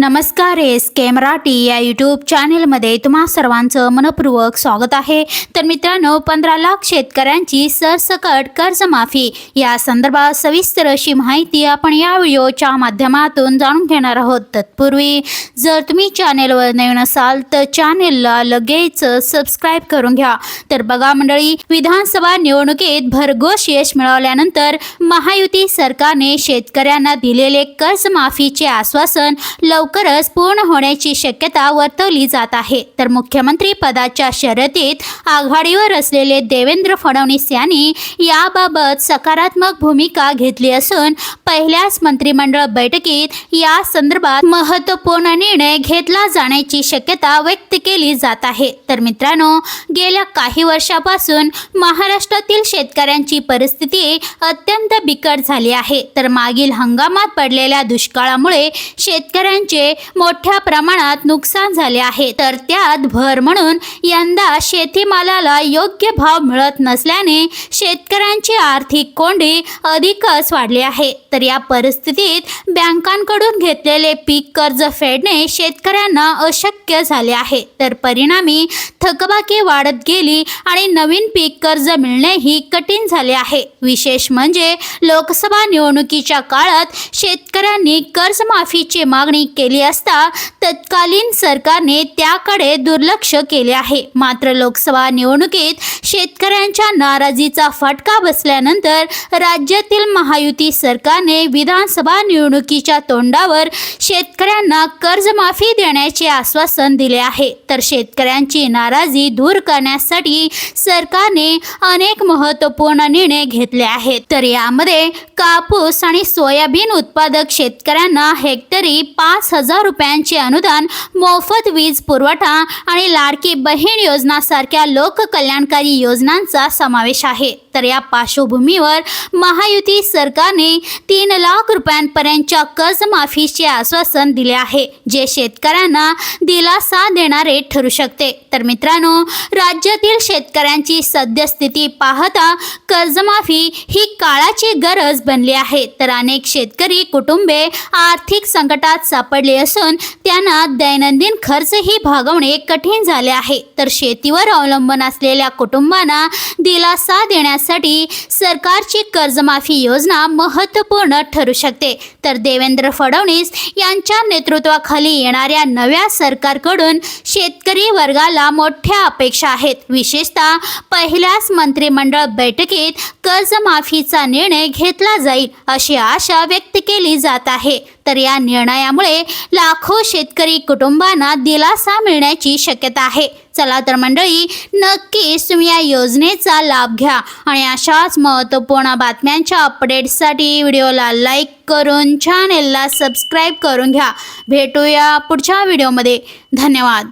नमस्कार एस के मराठी या यूट्यूब चॅनेलमध्ये तुम्हा सर्वांचं मनपूर्वक स्वागत आहे. तर मित्रांनो पंधरा लाख शेतकऱ्यांची सरसकट कर्जमाफी या संदर्भात सविस्तर अशी माहिती आपण या व्हिडिओच्या माध्यमातून जाणून घेणार आहोत. तत्पूर्वी जर तुम्ही चॅनेलवर नवीन असाल तर चॅनेलला लगेच सबस्क्राईब करून घ्या. तर बघा मंडळी विधानसभा निवडणुकीत भरघोस यश मिळवल्यानंतर महायुती सरकारने शेतकऱ्यांना दिलेले कर्जमाफीचे आश्वासन लवकरच पूर्ण होण्याची शक्यता वर्तवली जात आहे. तर मुख्यमंत्री पदाच्या शर्यतीत आघाडीवर असलेले देवेंद्र फडणवीस यांनी याबाबत सकारात्मक भूमिका घेतली असून पहिल्याच मंत्रिमंडळ बैठकीत या संदर्भात महत्त्वपूर्ण निर्णय घेतला जाण्याची शक्यता व्यक्त केली जात आहे. तर मित्रांनो गेल्या काही वर्षापासून महाराष्ट्रातील शेतकऱ्यांची परिस्थिती अत्यंत बिकट झाली आहे. तर मागील हंगामात पडलेल्या दुष्काळामुळे शेतकऱ्यांचे म्हणजे मोठ्या प्रमाणात नुकसान झाले आहे. तर त्यात भर म्हणून यंदा शेतीमालाला योग्य भाव मिळत नसल्याने शेतकऱ्यांची आर्थिक कोंडी अधिकच वाढली आहे. तर या परिस्थितीत बँकांकडून घेतलेले पीक कर्ज फेडणे शेतकऱ्यांना अशक्य झाले आहे. तर परिणामी थकबाकी वाढत गेली आणि नवीन पीक कर्ज मिळणेही कठीण झाले आहे. विशेष म्हणजे लोकसभा निवडणुकीच्या काळात शेतकऱ्यांनी कर्जमाफीची मागणी केली केली असता तत्कालीन सरकारने त्याकडे दुर्लक्ष केले आहे. मात्र लोकसभा निवडणुकीत शेतकऱ्यांच्या नाराजीचा फटका बसल्यानंतर राज्यातील महायुती सरकारने विधानसभा निवडणुकीच्या तोंडावर शेतकऱ्यांना कर्जमाफी देण्याचे आश्वासन दिले आहे. तर शेतकऱ्यांची नाराजी दूर करण्यासाठी सरकारने अनेक महत्त्वपूर्ण निर्णय घेतले आहेत. तर यामध्ये कापूस आणि सोयाबीन उत्पादक शेतकऱ्यांना हेक्टरी पाच हजार रुपयांचे अनुदान मोफत वीज पुरवठा आणि लाडकी बहीण योजनासारख्या लोककल्याणकारी योजनांचा समावेश आहे. तर या पार्श्वभूमीवर महायुती सरकारने तीन लाख रुपयांपर्यंतच्या कर्जमाफीचे आश्वासन दिले आहे जे शेतकऱ्यांना दिलासा देणारे ठरू शकते. तर मित्रांनो राज्यातील शेतकऱ्यांची सद्यस्थिती पाहता कर्जमाफी ही काळाची गरज बनली आहे. तर अनेक शेतकरी कुटुंबे आर्थिक संकटात पडले असून त्यांना दैनंदिन खर्चही भागवणे कठीण झाले आहे. तर शेतीवर अवलंबून असलेल्या कुटुंबांना दिलासा देण्यासाठी सरकारची कर्जमाफी योजना महत्त्वपूर्ण ठरू शकते. तर देवेंद्र फडणवीस यांच्या नेतृत्वाखाली येणाऱ्या नव्या सरकारकडून शेतकरी वर्गाला मोठ्या अपेक्षा आहेत. विशेषतः पहिल्याच मंत्रिमंडळ बैठकीत कर्जमाफीचा निर्णय घेतला जाईल अशी आशा व्यक्त केली जात आहे. तर या निर्णयामुळे लाखो शेतकरी कुटुंबांना दिलासा मिळण्याची शक्यता आहे. चला तर मंडळी नक्कीच तुम्ही या योजनेचा लाभ घ्या आणि अशाच महत्त्वपूर्ण बातम्यांच्या अपडेट्ससाठी व्हिडिओला लाईक करून चॅनेलला सबस्क्राईब करून घ्या. भेटूया पुढच्या व्हिडिओमध्ये. धन्यवाद.